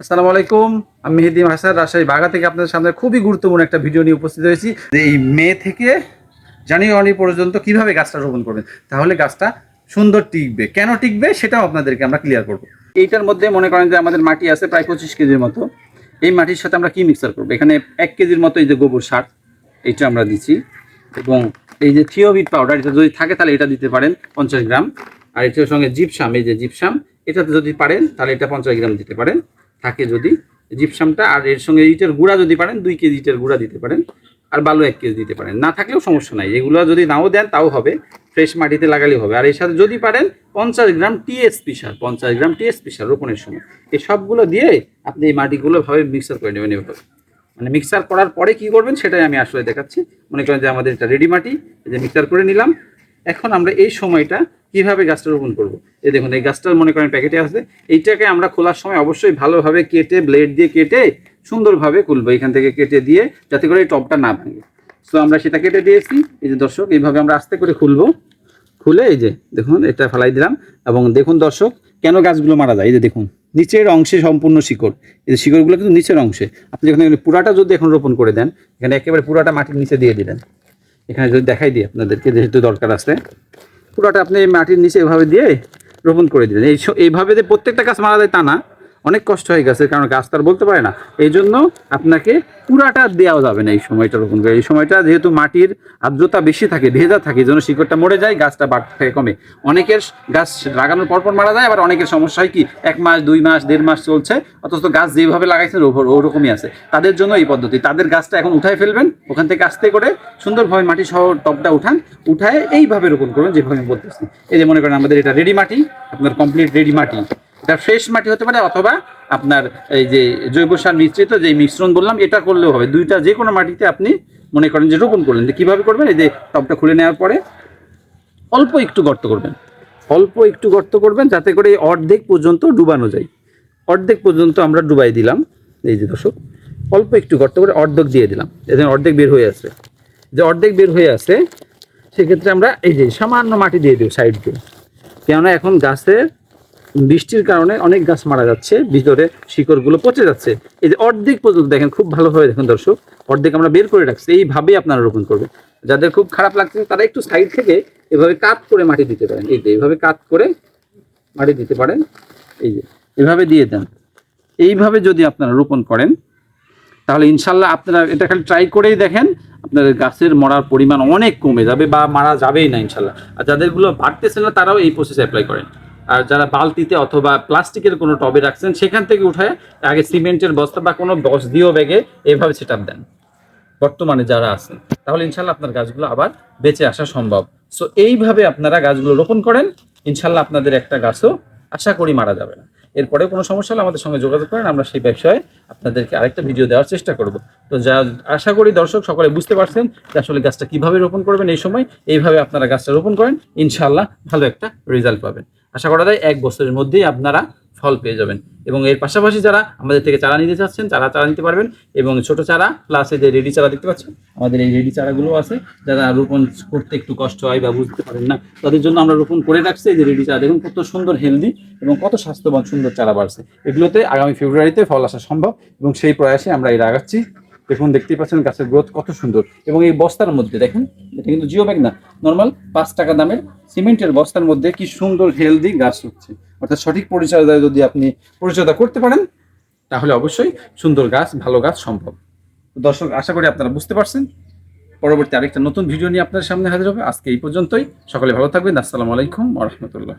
আসসালামু আলাইকুম। আমি মেহেদি হাসান রাজশাহী বাগা থেকে আপনাদের সামনে খুবই গুরুত্বপূর্ণ একটা ভিডিও নিয়ে উপস্থিত হয়েছি। যে এই মে থেকে জানুয়ারি পর্যন্ত কীভাবে গাছটা রোপণ করবেন? তাহলে গাছটা সুন্দর টিকবে। কেন টিকবে সেটাও আপনাদেরকে আমরা ক্লিয়ার করব। এইটার মধ্যে মনে করেন যে আমাদের মাটি আছে প্রায় পঁচিশ কেজির মতো। এই মাটির সাথে আমরা কি মিক্সার করব? এখানে এক কেজির মতো এই যে গোবর সার, এইটা আমরা দিচ্ছি। এবং এই যে থিওবিট পাউডার এটা যদি থাকে তাহলে এটা দিতে পারেন পঞ্চাশ গ্রাম। আর এটার সঙ্গে জিপসাম এই যে জিপসাম এটা যদি পারেন তাহলে এটা পঞ্চাশ গ্রাম দিতে পারেন। থাকে যদি জিপসামটা আর এর সঙ্গে ইটের গুঁড়া যদি পারেন, দুই কেজি ইটের গুঁড়া দিতে পারেন, আর বালু এক কেজি দিতে পারেন। না থাকলেও সমস্যা নাই, এগুলো যদি নাও দেন, তাও হবে। ফ্রেশ মাটিতে লাগালেও হবে। আর এর সাথে যদি পারেন, পঞ্চাশ গ্রাম টিএসপি সার, পঞ্চাশ গ্রাম টিএসপি সার রোপণের সময়। এই সবগুলো দিয়ে আপনি এই মাটিগুলো ভাবে মিক্সার করে নেবেন এভাবে। মানে মিক্সার করার পরে কি করবেন, সেটাই আমি আসলে দেখাচ্ছি। মনে করেন যে আমাদের এটা রেডি মাটি যে মিক্সার করে নিলাম। এখন আমরা এই সময়টা কীভাবে গাছটা রোপণ করব? এই দেখুন, এই গাছটা মনে করেন প্যাকেটে আছে। এইটাকে আমরা খোলার সময় অবশ্যই ভালোভাবে কেটে ব্লেড দিয়ে কেটে সুন্দরভাবে খুলবো এখান থেকে কেটে দিয়ে, যাতে করে এই টপটা না ভাঙে। সো আমরা সেটা কেটে দিয়েছি। এই যে দর্শক, এইভাবে আমরা আস্তে করে খুলবো। খুলে এই যে, দেখুন, এটা ফেলাই দিলাম। এবং দেখুন দর্শক, কেন গাছগুলো মারা যায়? এই যে দেখুন, নিচের অংশে সম্পূর্ণ শিকড়। এই যে শিকড়গুলো কিন্তু নিচের অংশে। আপনি যখন পুরাটা যদি এখন রোপণ করে দেন, এখানে একেবারে পুরাটা মাটির নিচে দিয়ে দিলেন। এখানে যদি দেখাই দিই আপনাদেরকে, যেহেতু দরকার আছে। পুরাটা আপনি মাটির নিচে এভাবে দিয়ে রোপণ করে দিলেন। এই এইভাবে যে প্রত্যেকটা গাছ মারা যায় তা না। অনেক কষ্ট হয়ে গেছে, কারণ গাছ তার বলতে পারে না। এই জন্য আপনাকে পুরাটা দেওয়া যাবে না এই সময়টা রোপণ করে এই সময়টা যেহেতু মাটির আর্দ্রতা বেশি থাকে, ভেজা থাকে, এই জন্য শিকড়টা মরে যায়, গাছটা বাড়তে থাকে কমে। অনেকের গাছ লাগানোর পরপর মারা যায়, আবার অনেকের সমস্যা হয় কি, এক মাস, দুই মাস, দেড় মাস চলছে, অথচ গাছ যেভাবে লাগাইছে ওভার, ওরকমই আছে। তাদের জন্য এই পদ্ধতি। তাদের গাছটা এখন উঠায় ফেলবেন, ওখান থেকে আস্তে করে সুন্দরভাবে মাটি সহ টপটা উঠান, উঠায় এইভাবে রোপণ করবেন যেভাবে আমি বলতেছি। এই যে মনে করেন আমাদের এটা রেডি মাটি, আপনার কমপ্লিট রেডি মাটি। এটা ফ্রেশ মাটি হতে পারে অথবা আপনার এই যে জৈব সার মিশ্রিত যে মিশ্রণ বললাম, এটা করলেও হবে। দুইটা যে কোনো মাটিতে আপনি মনে করেন যে রোপণ করলেন। যে কীভাবে করবেন? এই যে টপটা খুলে নেওয়ার পরে অল্প একটু গর্ত করবেন। অল্প একটু গর্ত করবেন যাতে করে অর্ধেক পর্যন্ত ডুবানো যায়। অর্ধেক পর্যন্ত আমরা ডুবাই দিলাম। এই যে দর্শক, অল্প একটু গর্ত করে অর্ধেক দিয়ে দিলাম। এখানে অর্ধেক বের হয়ে আসবে যে অর্ধেক বের হয়ে আসে সেক্ষেত্রে আমরা এই যে সামান্য মাটি দিয়ে দেবো সাইড দিয়ে কেননা এখন গাছের বৃষ্টির কারণে অনেক গাছ মারা যাচ্ছে, ভিতরে শিকড়গুলো পচে যাচ্ছে। এই যে অর্ধেক পর্যন্ত দেখেন, খুব ভালোভাবে দেখুন দর্শক, অর্ধেক আমরা বের করে রাখছি, এইভাবেই আপনারা রোপণ করবেন। যাদের খুব খারাপ লাগছে, তারা একটু সাইড থেকে এভাবে কাত করে মাটি দিতে পারেন। এই যে, এইভাবে কাত করে মাটি দিতে পারেন। এই যে এভাবে দিয়ে দেন। এইভাবে যদি আপনারা রোপণ করেন, তাহলে ইনশাল্লাহ আপনারা এটা খালি ট্রাই করেই দেখেন, আপনাদের গাছের মরার পরিমাণ অনেক কমে যাবে বা মারা যাবেই না ইনশাল্লাহ। আর যাদেরগুলো বাড়তেছে না, তারাও এই প্রসেস অ্যাপ্লাই করেন। আর যারা বালতিতে অথবা প্লাস্টিকের কোনো টবে রাখছেন, সেখান থেকে উঠায় আগে সিমেন্টের বস্তা বা কোনো বস দিয়েও ব্যাগে এভাবে সেট দেন। বর্তমানে যারা আছেন, তাহলে ইনশাল্লাহ আপনার গাছগুলো আবার বেঁচে আসা সম্ভব। সো এইভাবে আপনারা গাছগুলো রোপণ করেন, ইনশাল্লাহ আপনাদের একটা গাছও আশা করি মারা যাবে না। এরপরে কোনো সমস্যা হলে আমাদের সঙ্গে যোগাযোগ করেন, আমরা সেই ব্যবসায় আপনাদেরকে আরেকটা ভিডিও দেওয়ার চেষ্টা করব। তো যা আশা করি দর্শক সকলে বুঝতে পারছেন যে আসলে গাছটা কীভাবে রোপণ করবেন এই সময়, এইভাবে আপনারা গাছটা রোপণ করেন ইনশাল্লাহ ভালো একটা রেজাল্ট পাবেন। আশা করা যায় এক বছরের মধ্যেই আপনারা ফল পেয়ে যাবেন। এবং এর পাশাপাশি যারা আমাদের থেকে চারা নিতে চাচ্ছেন চারা চারা নিতে পারবেন। এবং ছোট চারা প্লাস এই যে রেডি চারা দেখতে পাচ্ছেন, আমাদের এই রেডি চারাগুলো আছে। যারা রোপণ করতে একটু কষ্ট হয় বা বুঝতে পারেন না, তাদের জন্য আমরা রোপণ করে রাখছি। এই যে রেডি চারা, দেখুন কত সুন্দর হেলদি এবং কত স্বাস্থ্যবান সুন্দর চারা বাড়ছে। এগুলোতে আগামী ফেব্রুয়ারিতে ফল আসা সম্ভব এবং সেই প্রয়াসে আমরা এই আগাচ্ছি। দেখুন, দেখতেই পাচ্ছেন গাছের গ্রোথ কত সুন্দর এবং এই বস্তার মধ্যে দেখেন, এটা কিন্তু জিও ব্যাগ না নর্মাল পাঁচ টাকা দামের সিমেন্টের বস্তার মধ্যে কি সুন্দর হেলদি গাছ হচ্ছে। অর্থাৎ সঠিক পরিচর্যা যদি আপনি পরিচর্যা করতে পারেন, তাহলে অবশ্যই সুন্দর গাছ, ভালো গাছ সম্ভব। দর্শক, আশা করি আপনারা বুঝতে পারছেন। পরবর্তী আরেকটা নতুন ভিডিও নিয়ে আপনার সামনে হাজির হবে। আজকে এই পর্যন্তই। সকলে ভালো থাকবেন। আসসালামু আলাইকুম রহমতুল্লাহ।